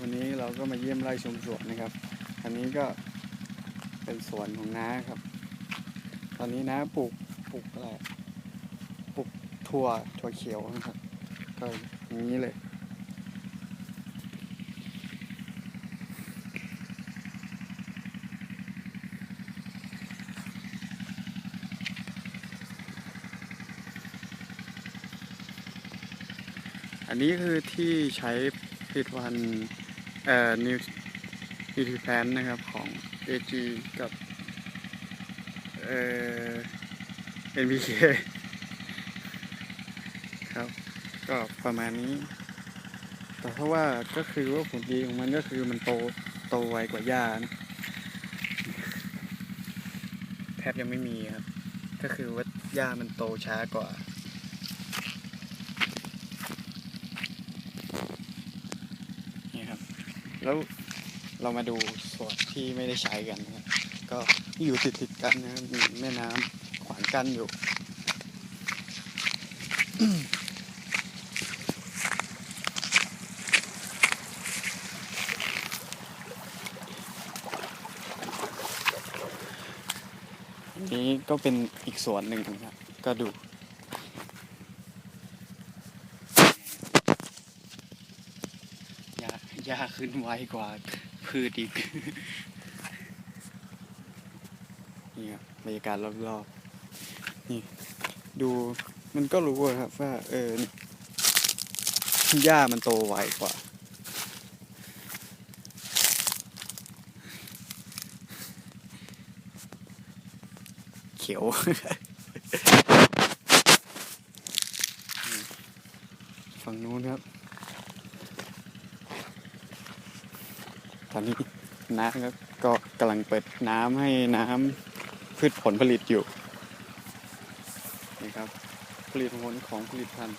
วันนี้เราก็มาเยี่ยมไร่ชมสวนนะครับ อันนี้ก็เป็นสวนของน้าครับ ตอนนี้น้าปลูกปลูกอะไรปลูกถั่วถั่วเขียวนะครับ ก็อย่างนี้เลยอันนี้คือที่ใช้ผลิตภัณฑ์ เอ่อนิวนิวทริแพนนะครับของ AG กับเอ่อ NPK ครับ ก็ประมาณนี้ แต่เพราะว่าก็คือว่าผลดีของมันก็คือมันโตโตไวกว่าหญ้านะแทบยังไม่มีครับ ก็คือว่าหญ้ามันโตช้ากว่า นี่ครับ แล้วเรามาดูส่วนที่ไม่ได้ใช้กันนะครับก็อยู่ติดติดๆกันนะครับมีแม่น้ำขวางกั้นอยู่อันนี้ก็เป็นอีกส่วนหนึ่งนะครับก็ดู หญ้าขึ้นไวกว่าพืชอีก นี่ครับบรรยากาศรอบๆ นี่ ดูมันก็รู้ครับว่า เออหญ้ามันโตไวกว่า เขียวฝั่งนู้นครับ ตอนนี้น้าก็กำลังเปิดน้ำให้น้ำพืชผลผลิตอยู่นี่ครับผลิตผลของผลิตภัณฑ์